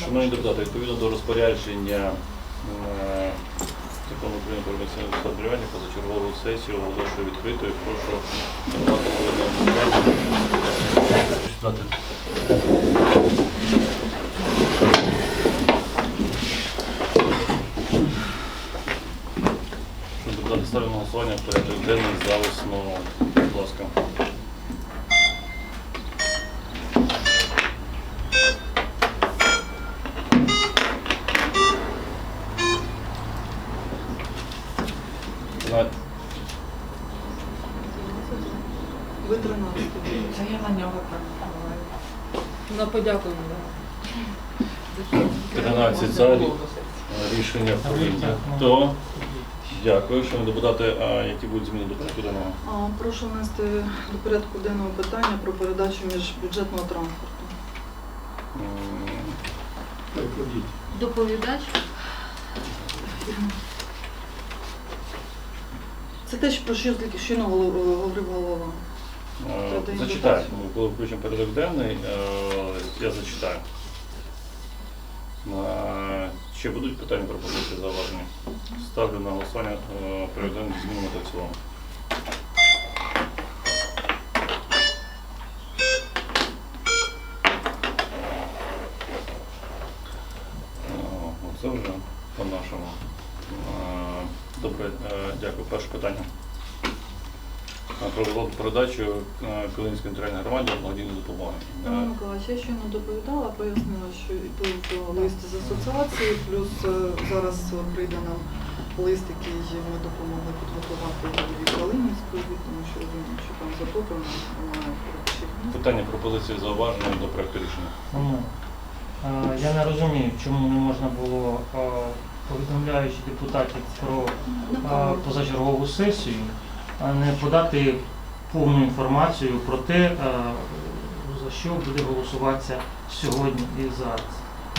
Шановні депутати, відповідно до розпорядження е, закону України про місцеве самоврядування позачергову сесію оголошую відкритою. Прошу депутати, на голосування порядок денний за основу. Будь ласка. На- Ви 13. Та я на нього так впливаю. На подяку йому. За 13 за рішення прийнято. Дякую. Шановні депутати, а які будуть зміни до порядку денного? Прошу внести до порядку денного питання про передачу міжбюджетного транспорту. Доповідач. Це те, що про що тільки щойно голов- говорив голова. е, Зачитаю. Коли включимо порядок денний, е, я зачитаю. Е, Чи будуть питання пропозиції зауваження? Ставлю на голосування е, денний зі та в цілому. Це вже по-нашому. Е, Добре, е, дякую. Перше питання. Е, Про передачу е, Калинської територіальної громаді благодійної допомоги. Пане Миколаївич, я щойно доповідала, пояснила, що і був лист з асоціації, плюс е, зараз прийде нам лист, який ми допомогли підготувати голові Калинівської, тому що він що там затоплено, немає. Питання, пропозиції, зауваження до проекту рішення. Е, я не розумію, чому не можна було, повідомляючи депутатів про позачергову сесію, не подати повну інформацію про те, е, за що буде голосуватися сьогодні і зараз.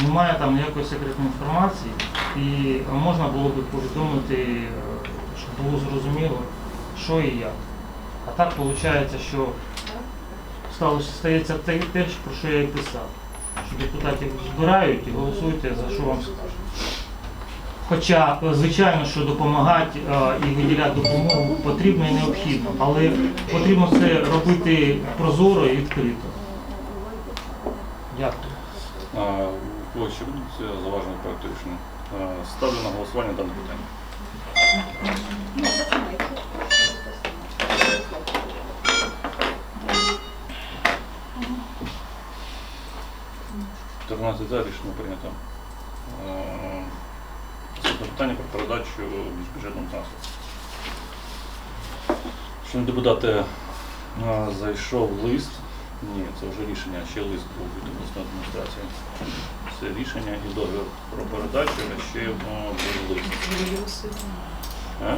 Немає там ніякої секретної інформації, і можна було би повідомити, е, щоб було зрозуміло, що і як. А так виходить, що сталося, стається те, про що я і писав. Що депутатів збирають і голосуйте за що вам скажуть. Хоча, звичайно, що допомагати е, і виділяти допомогу потрібно і необхідно, але потрібно це робити прозоро і відкрито. Дякую. Ще будуть рішення? Е, Ставлю на голосування дане питання. Чотирнадцять за рішення прийнято. Питання про передачу міжбюджетному транспорту. Шановні депутати, зайшов лист. Ні, це вже рішення, ще лист був від обласної адміністрації. Це рішення і договір про передачу, а ще був лист. Е,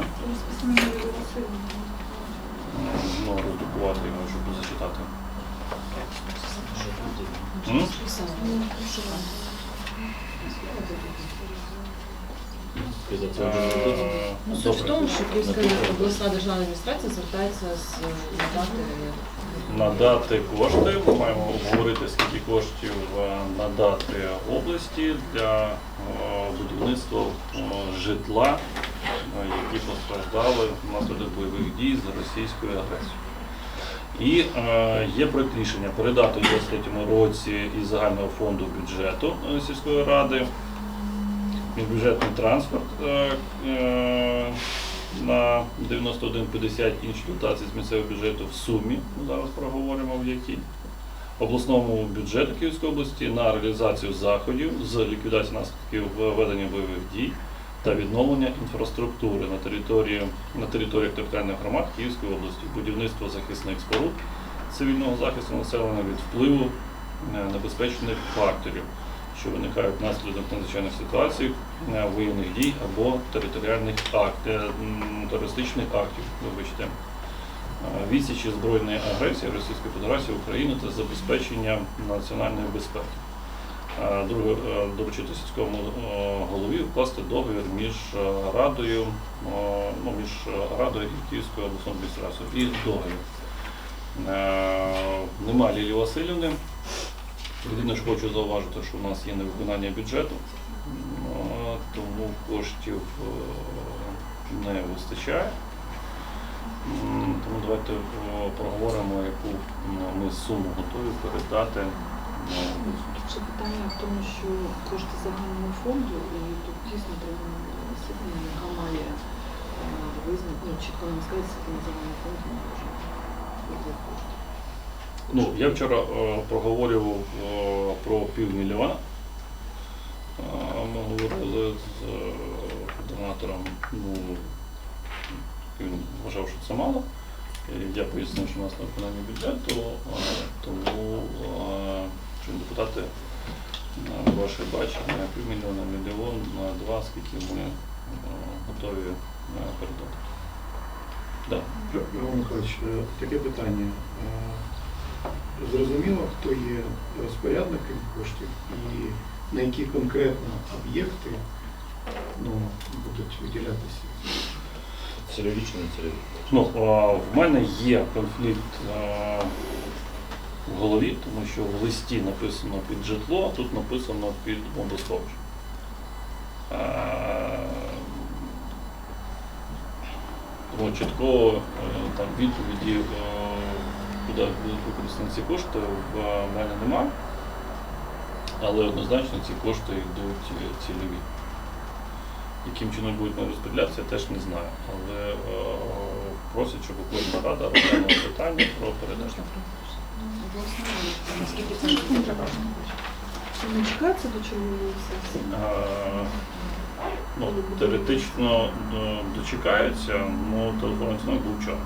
Ну, роздрукувати його, щоб зачитати. М? Ну, суть в тому, що Київська обласна державна адміністрація звертається з надати надати кошти. Ми маємо обговорити, скільки коштів надати області для будівництва житла, які постраждали внаслідок бойових дій з російською агресією. І е, є проект рішення передати у 2023 році із загального фонду бюджету е, сільської ради бюджетний транспорт е, е, на 91,50 інші дотації з місцевого бюджету в сумі, ми зараз проговоримо в якій, обласному бюджету Київської області на реалізацію заходів з ліквідації наслідків ведення бойових дій та відновлення інфраструктури на території на територіях територіальних громад Київської області, будівництво захисних споруд цивільного захисту населення від впливу е, небезпечних факторів що виникають внаслідок надзвичайних ситуацій, е, воєнних дій або територіальних актів, терористичних актів, вибачте, Е, відсічі збройної агресії Російської Федерації України та забезпечення національної безпеки. Е, Друге, е, доручити сільському е, голові вкласти договір між е, радою, е, ну, між е, радою і Київською обласною адміністрацією. І договір. Е, Нема Лілії Васильівни. Єдине, що хочу зауважити, що у нас є невиконання бюджету, тому коштів е, не вистачає. Тому давайте е, проговоримо, яку ми суму готові передати. Ще питання в тому, що кошти загального фонду, і тут дійсно треба яка має визнати, ну, чітко нам сказати, на загальний фонд ми можемо кошти. Ну, я вчора е, проговорював е, про півмільйона. Е, Ми говорили з е, координатором, ну, він вважав, що це мало. Я пояснив, що у нас на виконанні бюджету, е, тому е, що депутати е, ваше бачення півмільйона, мільйон на два, скільки ми е, готові е, передати. Да. Іван Михайлович, е, таке питання. Е, Зрозуміло, хто є розпорядником коштів і на які конкретно об'єкти ну, будуть виділятися. Цільові чи не цільові? Ну, а, в мене є конфлікт а, в голові, тому що в листі написано під житло, а тут написано під. А, Тому чіткого е, там відповіді, е, куди будуть використані ці кошти, в мене немає. Але однозначно ці кошти йдуть е, цільові. Яким чином будуть вони розподілятися, я теж не знаю. Але е, просять, щоб кожна рада розглянула питання про передачу. Наскільки це буде треба? Не чекається до чергової сесії? Е, ну, теоретично е, дочекаються, але телефонний дзвінок був вчора.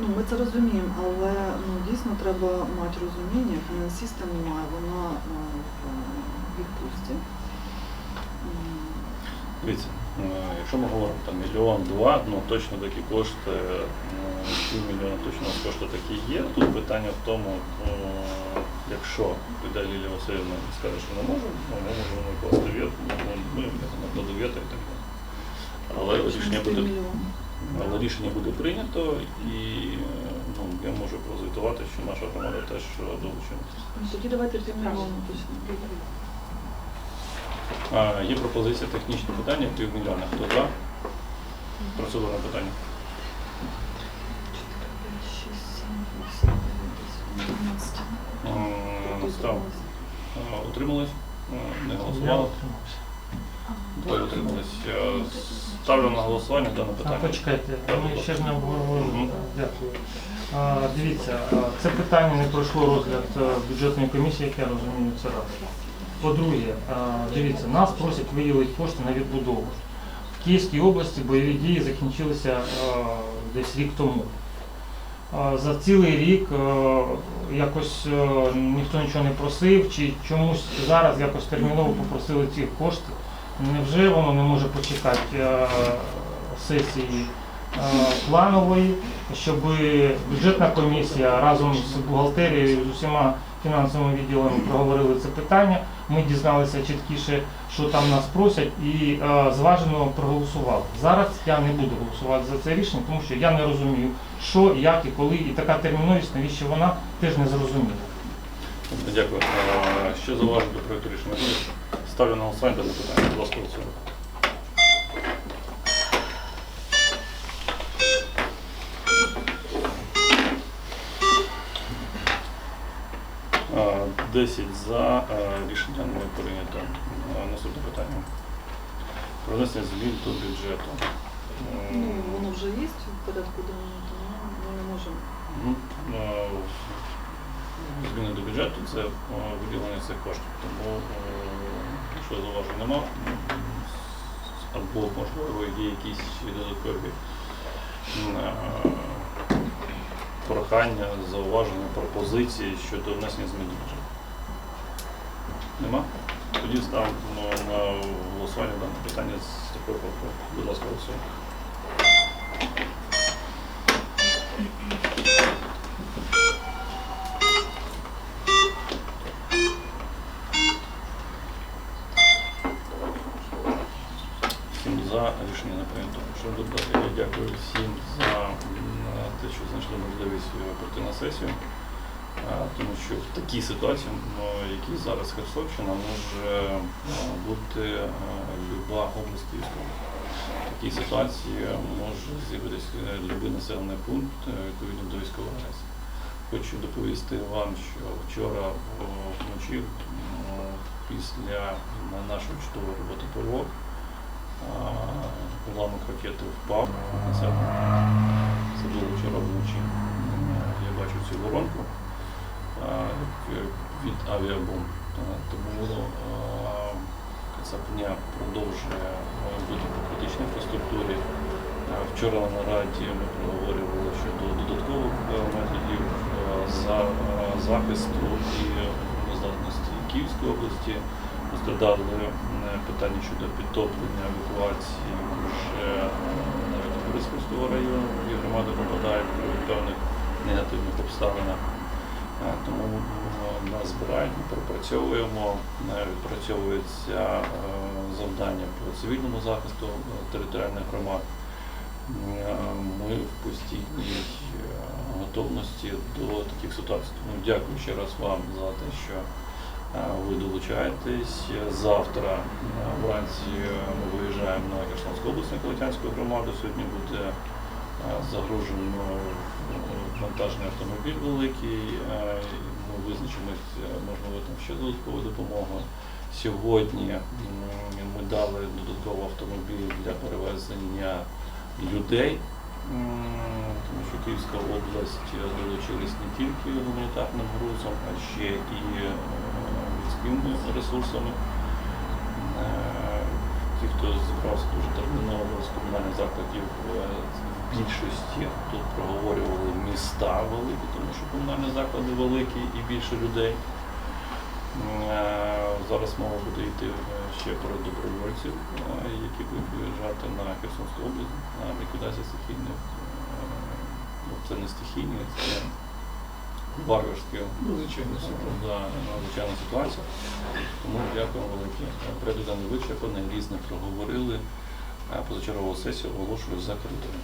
Ну, ми це розуміємо, але ну, дійсно треба мати розуміння, фінансиста немає, вона е, в відпустці. Дивіться, е, якщо ми говоримо там мільйон-два, ну точно такі кошти, е, півмільйона точно кошти такі є. Тут питання в тому, е, якщо піде Лілія Васильівна скаже, що не може, ну, ми можемо накласти вето, ну, ми накладу вето і так далі. Але рішення буде, півмільйона. Але рішення буде прийнято і е, ну, я можу прозвітувати, що наша громада теж долучена. Ну, Тоді давайте. А, Є пропозиція технічне питання, півмільйона. Хто за? Процедурне питання. 6, 7, 8, 9, 10, 11. М, Став. Е, Утримались? Е, Не голосували? Двоє утримались. Ставлю на голосування дане А, питання. почекайте, ми ще ж не обговорили. Мгм. Дякую. А, Дивіться, а, це питання не пройшло розгляд е, бюджетної комісії, як я розумію, це раз. По-друге, а, дивіться, нас просять виділити кошти на відбудову. В Київській області бойові дії закінчилися е, десь рік тому. За цілий рік е, якось е, ніхто нічого не просив, чи чомусь зараз якось терміново попросили ці кошти. Невже воно не може почекати е, сесії планової, щоб бюджетна комісія разом з бухгалтерією, з усіма фінансовими відділами проговорили це питання. Ми дізналися чіткіше, що там нас просять, і е, зважено проголосували. Зараз я не буду голосувати за це рішення, тому що я не розумію, що, як і коли, і така терміновість, навіщо вона теж не зрозуміла. Дякую. Е, Ще зауваження до проєкту рішення. Ставлю на голосування запитання. питання. Будь ласка, голосуємо. Е, 10 за. Е, Рішення не прийнято. Е, Наступне питання. Про внесення змін до бюджету. Е, Ну, воно вже є в порядку денному, тому ми не можемо. Ну, Зміни до бюджету це виділення цих коштів. Тому, якщо зауважень нема, або можливо є якісь додаткові прохання, зауваження, пропозиції щодо внесення змін до бюджету. Нема? Тоді ставимо на голосування дане питання з такою поправкою. Будь ласка, голосуємо. Всім за рішення не прийнято. Шановні депутати, я дякую всім за те, що знайшли можливість прийти на сесію. Тому що в такій ситуації, ну, якій зараз Херсонщина, може е, бути е, люба область області. В такій ситуації може з'явитися будь-який населений пункт е, відповідно до військової агресії. Хочу доповісти вам, що вчора вночі після на нашої чудової роботи ПВО уламок ракети впав на населений пункт. Це було вчора вночі. Я бачу цю воронку від авіабомб. Тому а, Кацапня продовжує бути по критичній інфраструктурі. Вчора на нараді ми проговорювали щодо додаткових методів за, захисту і здатності Київської області. Розглядали питання щодо підтоплення евакуації вже навіть Бориспільського району, де громада попадає при певних негативних обставинах. Е, Тому збирають, ми пропрацьовуємо, е, відпрацьовується е, завдання по цивільному захисту е, територіальних громад. Е, Ми в постійній е, готовності до таких ситуацій. Тому дякую ще раз вам за те, що е, ви долучаєтесь. Завтра е, вранці е, ми виїжджаємо на Херсонську область, на громаду. Сьогодні буде е, загружено е, вантажний автомобіль великий. е, Ми визначимось, е, можливо, там ще додаткову допомогу. Сьогодні ми дали додатковий автомобіль для перевезення людей, тому що Київська область долучилась не тільки гуманітарним грузом, а ще і е, людськими ресурсами. Ті, хто зібрався дуже терміново з комунальних закладів, е, в більшості тут проговорювали міста великі, тому що комунальні заклади великі і більше людей. Е, Зараз мова буде йти е, ще про добровольців, які будуть виїжджати на Херсонську область на ліквідацію стихійних. ну, Це не стихійні, це варварські Ну, да, надзвичайна ситуація. Тому дякую велике. Порядок денний вичерпаний, різне проговорили. Е, Позачергову сесію оголошую закритою.